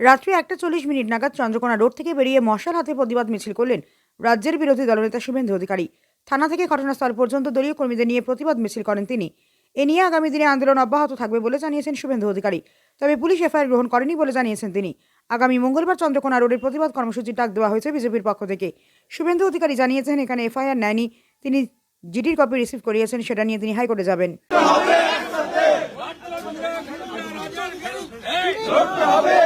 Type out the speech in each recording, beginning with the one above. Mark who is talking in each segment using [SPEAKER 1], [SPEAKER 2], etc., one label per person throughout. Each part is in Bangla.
[SPEAKER 1] রাত্রি একটা চল্লিশ মিনিট নাগাদ চন্দ্রকোনা রোড থেকে বেরিয়ে মশাল হাতে প্রতিবাদ মিছিল করলেন রাজ্যের বিরোধী দলনেতা শুভেন্দু অধিকারী। থানা থেকে ঘটনাস্থল পর্যন্ত দলীয় কর্মীদের নিয়ে প্রতিবাদ মিছিল করেন তিনি। এ নিয়ে আগামী দিনে আন্দোলন অব্যাহত থাকবে বলে জানিয়েছেন শুভেন্দু অধিকারী। তবে পুলিশ এফআইআর গ্রহণ করেনি বলে জানিয়েছেন তিনি। আগামী মঙ্গলবার চন্দ্রকোনা রোডের প্রতিবাদ কর্মসূচির ডাক দেওয়া হয়েছে বিজেপির পক্ষ থেকে। শুভেন্দু অধিকারী জানিয়েছেন, এখানে এফআইআর নেয়নি। তিনি জিডির কপি রিসিভ করিয়েছেন, সেটা নিয়ে তিনি হাইকোর্টে যাবেন।
[SPEAKER 2] রীতিমতো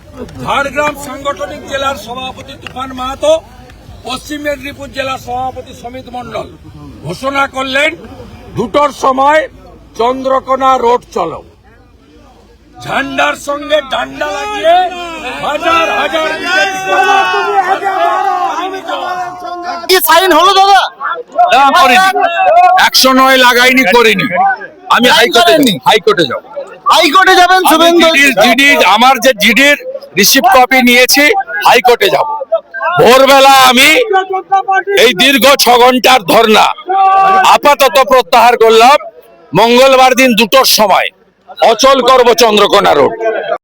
[SPEAKER 3] ঝাড়গ্রাম সাংগঠনিক জেলার সভাপতি তুফান মাহাতো পশ্চিম মেদিনীপুর জেলার সভাপতি সমিত মণ্ডল ঘোষণা করলেন দুটোর সময় চন্দ্রকোনা রোড চলো। ঝান্ডার সঙ্গে ডান্ডা লাগিয়ে হাজার হাজার
[SPEAKER 4] কি সাইন হলো দাদা?
[SPEAKER 3] না করিনি। একশো নয় লাগাইনি করিনি। আমি হাইকোর্টে
[SPEAKER 4] করেননি?
[SPEAKER 3] হাইকোর্টে যাব।
[SPEAKER 4] হাইকোর্টে যাবেন শুভেন্দু?
[SPEAKER 3] জিডির জিডির আমার যে জিডির রিসিভ কপি নিয়েছি, হাইকোর্টে যাব। ভোরবেলা আমি এই দীর্ঘ ছ ঘণ্টার ধর্না আপাতত প্রত্যাহার করলাম। মঙ্গলবার দিন দুটোর সময়, অচল করব চন্দ্রকোনা রোড।